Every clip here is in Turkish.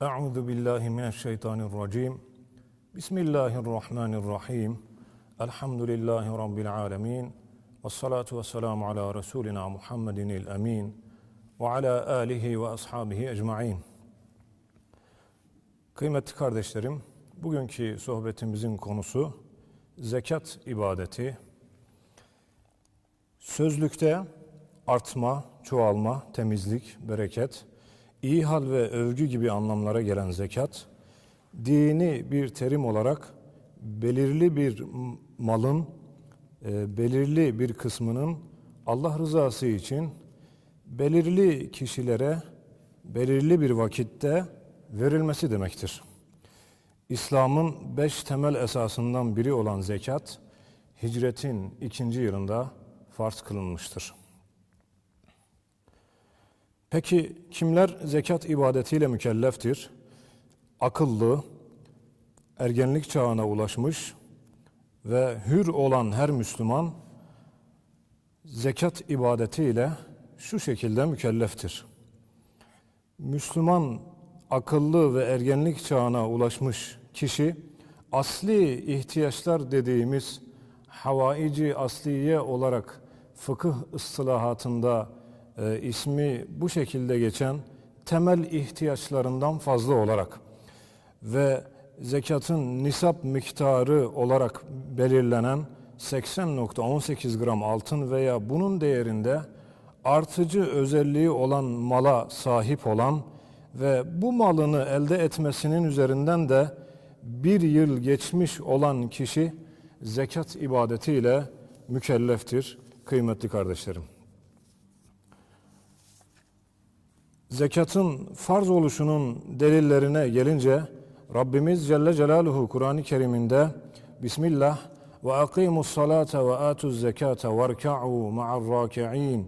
Euzu billahi mineşşeytanirracim. Bismillahirrahmanirrahim. Elhamdülillahi rabbil alamin. Ves salatu vesselamu ala resulina Muhammedinil emin ve ala alihi ve ashabihi ecmaîn. Kıymetli kardeşlerim, bugünkü sohbetimizin konusu zekat ibadeti. Sözlükte artma, çoğalma, temizlik, bereket, iyi hal ve övgü gibi anlamlara gelen zekat, dini bir terim olarak belirli bir malın, e, belirli bir kısmının Allah rızası için belirli kişilere belirli bir vakitte verilmesi demektir. İslam'ın beş temel esasından biri olan zekat, hicretin ikinci yılında farz kılınmıştır. Peki kimler zekat ibadetiyle mükelleftir? Akıllı, ergenlik çağına ulaşmış ve hür olan her Müslüman zekat ibadetiyle şu şekilde mükelleftir. Müslüman akıllı ve ergenlik çağına ulaşmış kişi asli ihtiyaçlar dediğimiz havaici asliye olarak fıkıh ıslahatında e, ismi bu şekilde geçen temel ihtiyaçlarından fazla olarak ve zekatın nisap miktarı olarak belirlenen 80.18 gram altın veya bunun değerinde artıcı özelliği olan mala sahip olan ve bu malını elde etmesinin üzerinden de bir yıl geçmiş olan kişi zekat ibadetiyle mükelleftir kıymetli kardeşlerim. Zekatın farz oluşunun delillerine gelince Rabbimiz Celle Celaluhu Kur'an-ı Kerim'inde Bismillah ve akimus salate ve atuz zekate verka'u ma'ar raki'in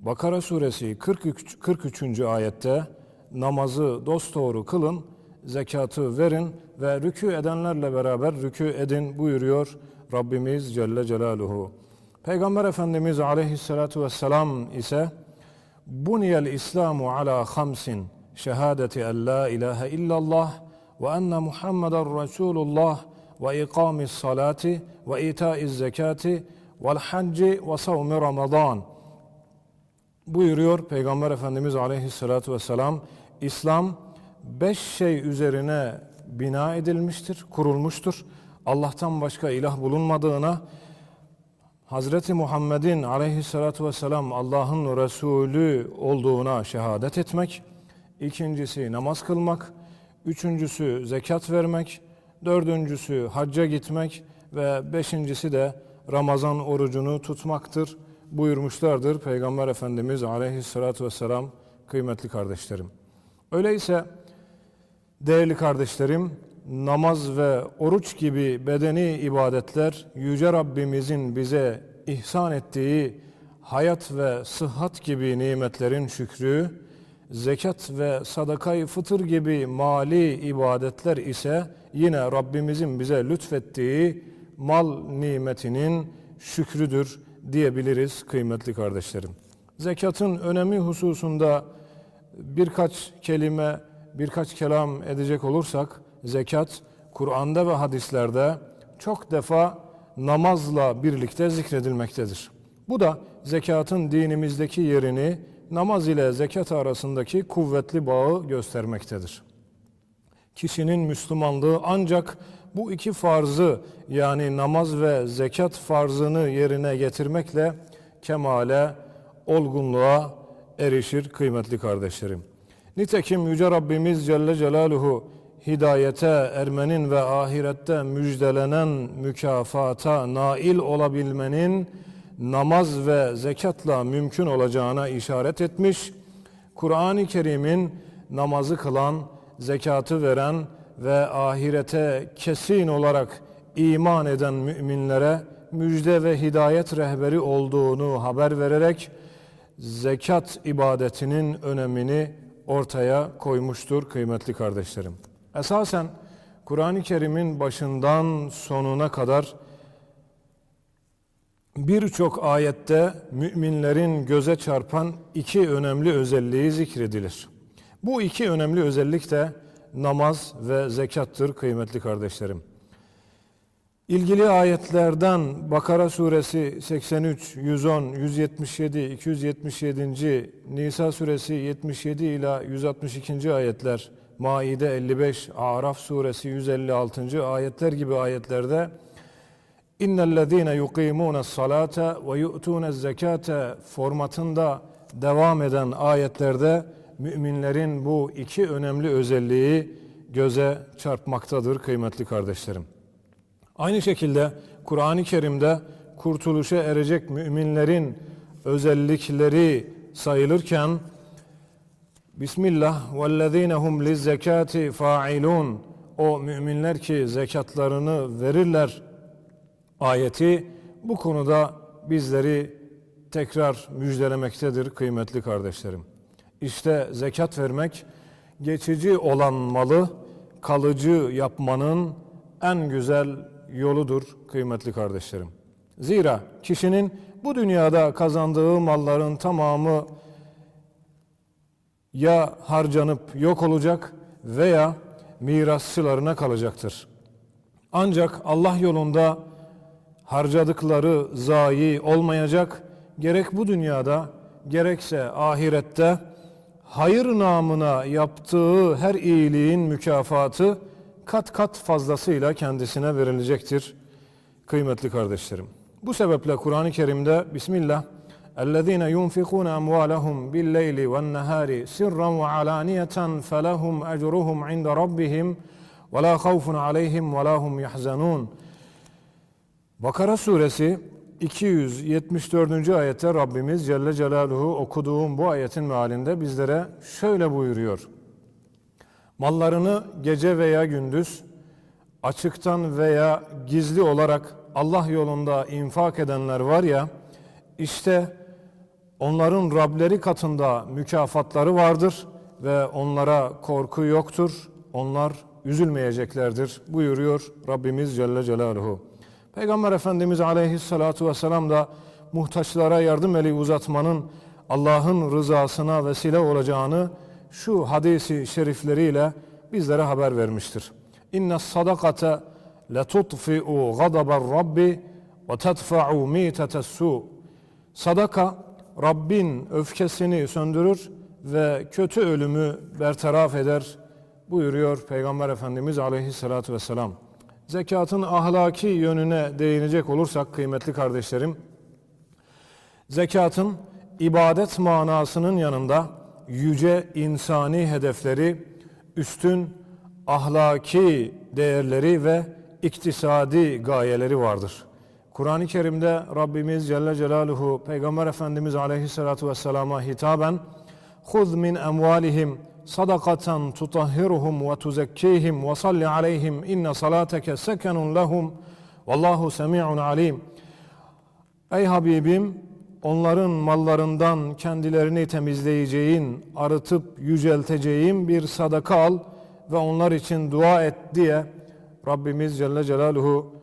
Bakara suresi 43. 43. ayette namazı dosdoğru kılın, zekatı verin ve rükû edenlerle beraber rükû edin buyuruyor Rabbimiz Celle Celaluhu. Peygamber Efendimiz Aleyhisselatü Vesselam ise Buniyel İslamu ala hamsin şehadeti en la ilahe illallah ve enne Muhammeden Resulullah ve ikamis salati ve itaiz zekati vel hacci ve savmi Ramazan buyuruyor Peygamber Efendimiz Aleyhisselatü Vesselam İslam beş şey üzerine bina edilmiştir, kurulmuştur. Allah'tan başka ilah bulunmadığına, Hazreti Muhammed'in aleyhissalatü vesselam Allah'ın Resulü olduğuna şehadet etmek, ikincisi namaz kılmak, üçüncüsü zekat vermek, dördüncüsü hacca gitmek ve beşincisi de Ramazan orucunu tutmaktır buyurmuşlardır Peygamber Efendimiz aleyhissalatü vesselam kıymetli kardeşlerim. Öyleyse değerli kardeşlerim namaz ve oruç gibi bedeni ibadetler Yüce Rabbimizin bize ihsan ettiği hayat ve sıhhat gibi nimetlerin şükrü, zekat ve sadakayı fıtır gibi mali ibadetler ise yine Rabbimizin bize lütfettiği mal nimetinin şükrüdür diyebiliriz kıymetli kardeşlerim. Zekatın önemi hususunda birkaç kelime, birkaç kelam edecek olursak, zekat Kur'an'da ve hadislerde çok defa namazla birlikte zikredilmektedir. Bu da zekatın dinimizdeki yerini namaz ile zekat arasındaki kuvvetli bağı göstermektedir. Kişinin Müslümanlığı ancak bu iki farzı yani namaz ve zekat farzını yerine getirmekle kemale, olgunluğa erişir kıymetli kardeşlerim. Nitekim Yüce Rabbimiz Celle Celaluhu hidayete ermenin ve ahirette müjdelenen mükafata nail olabilmenin namaz ve zekatla mümkün olacağına işaret etmiş. Kur'an-ı Kerim'in namazı kılan, zekatı veren ve ahirete kesin olarak iman eden müminlere müjde ve hidayet rehberi olduğunu haber vererek zekat ibadetinin önemini ortaya koymuştur kıymetli kardeşlerim. Esasen Kur'an-ı Kerim'in başından sonuna kadar birçok ayette müminlerin göze çarpan iki önemli özelliği zikredilir. Bu iki önemli özellik de namaz ve zekattır kıymetli kardeşlerim. İlgili ayetlerden Bakara suresi 83, 110, 177, 277. Nisa suresi 77 ila 162. ayetler, Maide 55, Araf suresi 156. ayetler gibi ayetlerde İnnellezîne yukîmûne salâte ve yu'tûne zekâte formatında devam eden ayetlerde müminlerin bu iki önemli özelliği göze çarpmaktadır kıymetli kardeşlerim. Aynı şekilde Kur'an-ı Kerim'de kurtuluşa erecek müminlerin özellikleri sayılırken Bismillah vellezine hum lizzekati failun o müminler ki zekatlarını verirler ayeti bu konuda bizleri tekrar müjdelemektedir kıymetli kardeşlerim. İşte zekat vermek geçici olan malı kalıcı yapmanın en güzel yoludur kıymetli kardeşlerim. Zira kişinin bu dünyada kazandığı malların tamamı ya harcanıp yok olacak veya mirasçılarına kalacaktır. Ancak Allah yolunda harcadıkları zayi olmayacak. Gerek bu dünyada gerekse ahirette hayır namına yaptığı her iyiliğin mükafatı kat kat fazlasıyla kendisine verilecektir kıymetli kardeşlerim. Bu sebeple Kur'an-ı Kerim'de Bismillah اَلَّذ۪ينَ يُنْفِقُونَ أَمْوَالَهُمْ بِاللَّيْلِ وَالنَّهَارِ سِرًّا وَعَلَانِيَةً فَلَهُمْ أَجْرُهُمْ عِنْدَ رَبِّهِمْ وَلَا خَوْفٌ عَلَيْهِمْ وَلَا هُمْ يَحْزَنُونَ Bakara suresi 274. ayette Rabbimiz Celle Celaluhu okuduğum bu ayetin mealinde bizlere şöyle buyuruyor. Mallarını gece veya gündüz açıktan veya gizli olarak Allah yolunda infak edenler var ya işte onların Rableri katında mükafatları vardır ve onlara korku yoktur. Onlar üzülmeyeceklerdir buyuruyor Rabbimiz Celle Celaluhu. Peygamber Efendimiz Aleyhissalatu vesselam da muhtaçlara yardım eli uzatmanın Allah'ın rızasına vesile olacağını şu hadisi şerifleriyle bizlere haber vermiştir. İnne sadakate letutfi'u gadabar rabbi ve tedfa'u mitetes su. Sadaka Rabbin öfkesini söndürür ve kötü ölümü bertaraf eder buyuruyor Peygamber Efendimiz Aleyhissalatu vesselam. Zekatın ahlaki yönüne değinecek olursak kıymetli kardeşlerim, zekatın ibadet manasının yanında yüce insani hedefleri, üstün ahlaki değerleri ve iktisadi gayeleri vardır. Kur'an-ı Kerim'de Rabbimiz Celle Celaluhu Peygamber Efendimiz Aleyhisselatü Vesselam'a hitaben خُذْ مِنْ اَمْوَالِهِمْ صَدَقَةً تُطَهِّرُهُمْ وَتُزَكِّيهِمْ وَصَلِّ عَلَيْهِمْ اِنَّ صَلَاتَكَ سَكَنٌ لَهُمْ وَاللّٰهُ سَمِيعٌ alim. Ey Habibim onların mallarından kendilerini temizleyeceğin, arıtıp yücelteceğin bir sadaka al ve onlar için dua et diye Rabbimiz Celle Celaluhu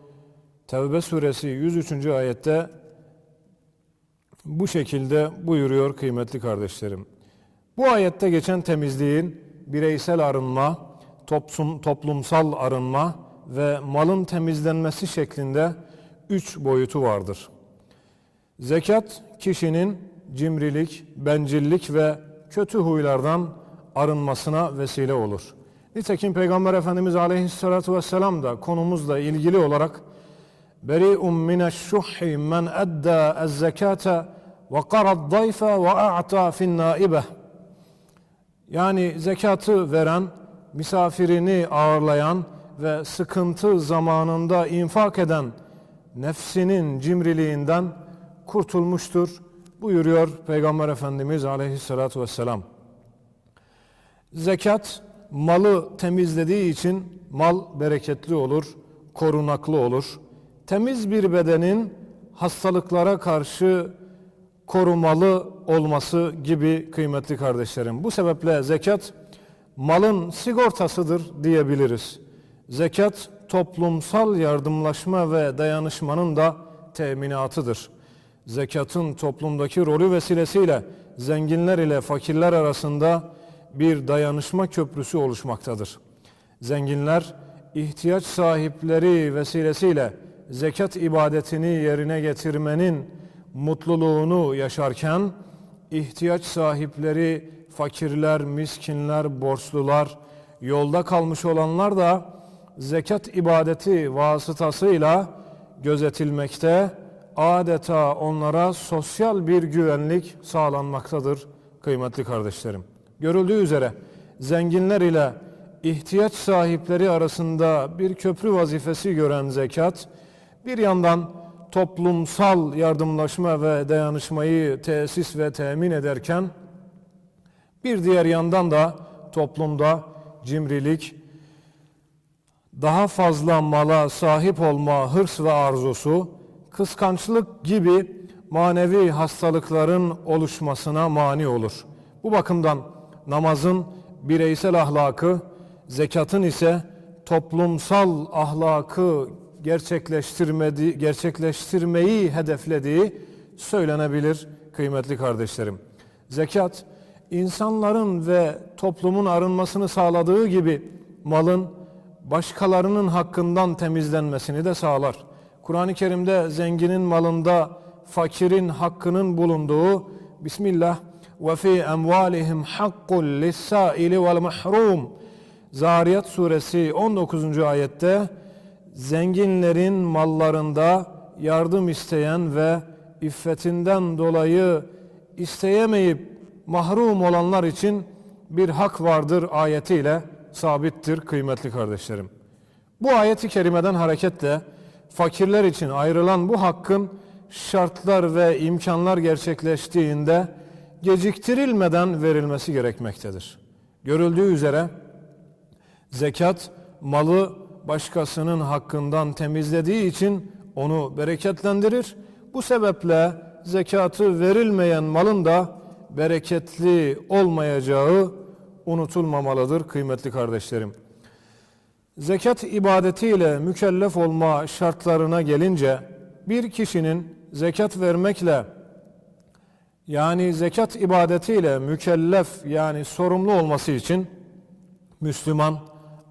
Tevbe suresi 103. ayette bu şekilde buyuruyor kıymetli kardeşlerim. Bu ayette geçen temizliğin bireysel arınma, toplum, toplumsal arınma ve malın temizlenmesi şeklinde üç boyutu vardır. Zekat kişinin cimrilik, bencillik ve kötü huylardan arınmasına vesile olur. Nitekim Peygamber Efendimiz Aleyhisselatü Vesselam da konumuzla ilgili olarak Mineşşuhhi men edda ez-zekate ve qarad dayfe ve a'ta fin naibe. Yani zekatı veren, misafirini ağırlayan ve sıkıntı zamanında infak eden nefsinin cimriliğinden kurtulmuştur buyuruyor Peygamber Efendimiz Aleyhisselatü Vesselam. Zekat malı temizlediği için mal bereketli olur, korunaklı olur. Temiz bir bedenin hastalıklara karşı korumalı olması gibi kıymetli kardeşlerim. Bu sebeple zekat malın sigortasıdır diyebiliriz. Zekat toplumsal yardımlaşma ve dayanışmanın da teminatıdır. Zekatın toplumdaki rolü vesilesiyle zenginler ile fakirler arasında bir dayanışma köprüsü oluşmaktadır. Zenginler ihtiyaç sahipleri vesilesiyle zekat ibadetini yerine getirmenin mutluluğunu yaşarken ihtiyaç sahipleri fakirler, miskinler, borçlular, yolda kalmış olanlar da zekat ibadeti vasıtasıyla gözetilmekte, adeta onlara sosyal bir güvenlik sağlanmaktadır kıymetli kardeşlerim. Görüldüğü üzere zenginler ile ihtiyaç sahipleri arasında bir köprü vazifesi gören zekat, bir yandan toplumsal yardımlaşma ve dayanışmayı tesis ve temin ederken, bir diğer yandan da toplumda cimrilik, daha fazla mala sahip olma hırs ve arzusu, kıskançlık gibi manevi hastalıkların oluşmasına mani olur. Bu bakımdan namazın bireysel ahlakı, zekatın ise toplumsal ahlakı gerçekleştirmedi, gerçekleştirmeyi hedeflediği söylenebilir kıymetli kardeşlerim. Zekat, insanların ve toplumun arınmasını sağladığı gibi malın başkalarının hakkından temizlenmesini de sağlar. Kur'an-ı Kerim'de zenginin malında fakirin hakkının bulunduğu Bismillah ve fi emvalihim hakkul lis-saili vel mahrum Zariyat suresi 19. ayette zenginlerin mallarında yardım isteyen ve iffetinden dolayı isteyemeyip mahrum olanlar için bir hak vardır ayetiyle sabittir kıymetli kardeşlerim. Bu ayeti kerimeden hareketle fakirler için ayrılan bu hakkın şartlar ve imkanlar gerçekleştiğinde geciktirilmeden verilmesi gerekmektedir. Görüldüğü üzere zekat malı başkasının hakkından temizlediği için onu bereketlendirir. Bu sebeple zekatı verilmeyen malın da bereketli olmayacağı unutulmamalıdır kıymetli kardeşlerim. Zekat ibadetiyle mükellef olma şartlarına gelince bir kişinin zekat vermekle yani zekat ibadetiyle mükellef yani sorumlu olması için Müslüman,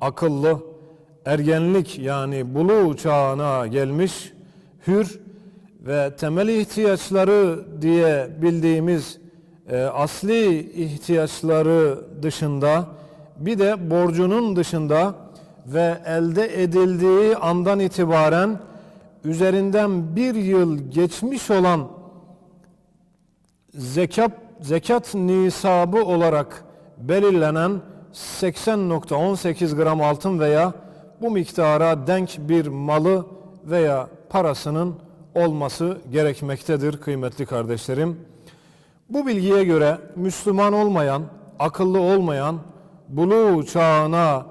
akıllı, ergenlik yani buluğ çağına gelmiş, hür ve temel ihtiyaçları diye bildiğimiz e, asli ihtiyaçları dışında bir de borcunun dışında ve elde edildiği andan itibaren üzerinden bir yıl geçmiş olan zekat, zekat nisabı olarak belirlenen 80.18 gram altın veya bu miktara denk bir malı veya parasının olması gerekmektedir kıymetli kardeşlerim. Bu bilgiye göre Müslüman olmayan, akıllı olmayan, buluğ çağına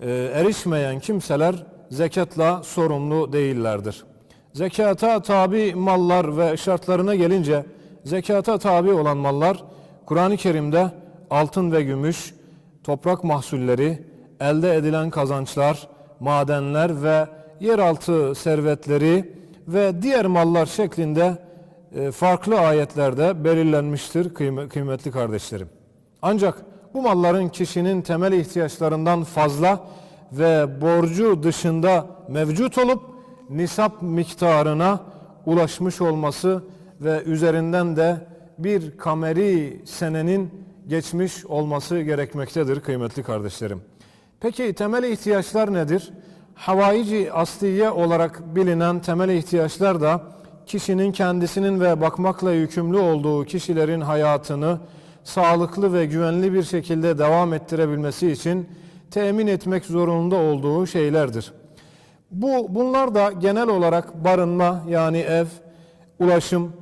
e, erişmeyen kimseler zekatla sorumlu değillerdir. Zekata tabi mallar ve şartlarına gelince zekata tabi olan mallar Kur'an-ı Kerim'de altın ve gümüş, toprak mahsulleri, elde edilen kazançlar, madenler ve yeraltı servetleri ve diğer mallar şeklinde e, farklı ayetlerde belirlenmiştir kıymetli kardeşlerim. Ancak bu malların kişinin temel ihtiyaçlarından fazla ve borcu dışında mevcut olup nisap miktarına ulaşmış olması ve üzerinden de bir kameri senenin geçmiş olması gerekmektedir kıymetli kardeşlerim. Peki temel ihtiyaçlar nedir? Havaici asliye olarak bilinen temel ihtiyaçlar da kişinin kendisinin ve bakmakla yükümlü olduğu kişilerin hayatını sağlıklı ve güvenli bir şekilde devam ettirebilmesi için temin etmek zorunda olduğu şeylerdir. Bu bunlar da genel olarak barınma yani ev, ulaşım,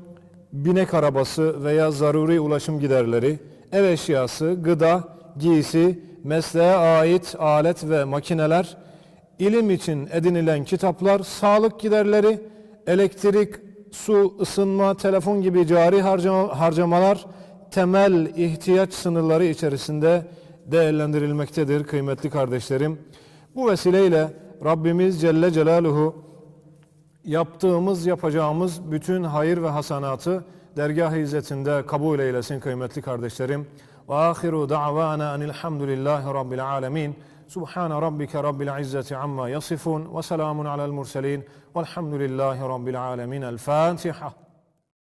binek arabası veya zaruri ulaşım giderleri, ev eşyası, gıda, giysi, mesleğe ait alet ve makineler, ilim için edinilen kitaplar, sağlık giderleri, elektrik, su, ısınma, telefon gibi cari harcamalar temel ihtiyaç sınırları içerisinde değerlendirilmektedir kıymetli kardeşlerim. Bu vesileyle Rabbimiz Celle Celaluhu yaptığımız, yapacağımız bütün hayır ve hasanatı dergah izzetinde kabul eylesin kıymetli kardeşlerim. وآخر دعوانا أن الحمد لله رب العالمين. سبحان ربك رب العزة عما يصفون وسلام على المرسلين والحمد لله رب العالمين. الفاتحة.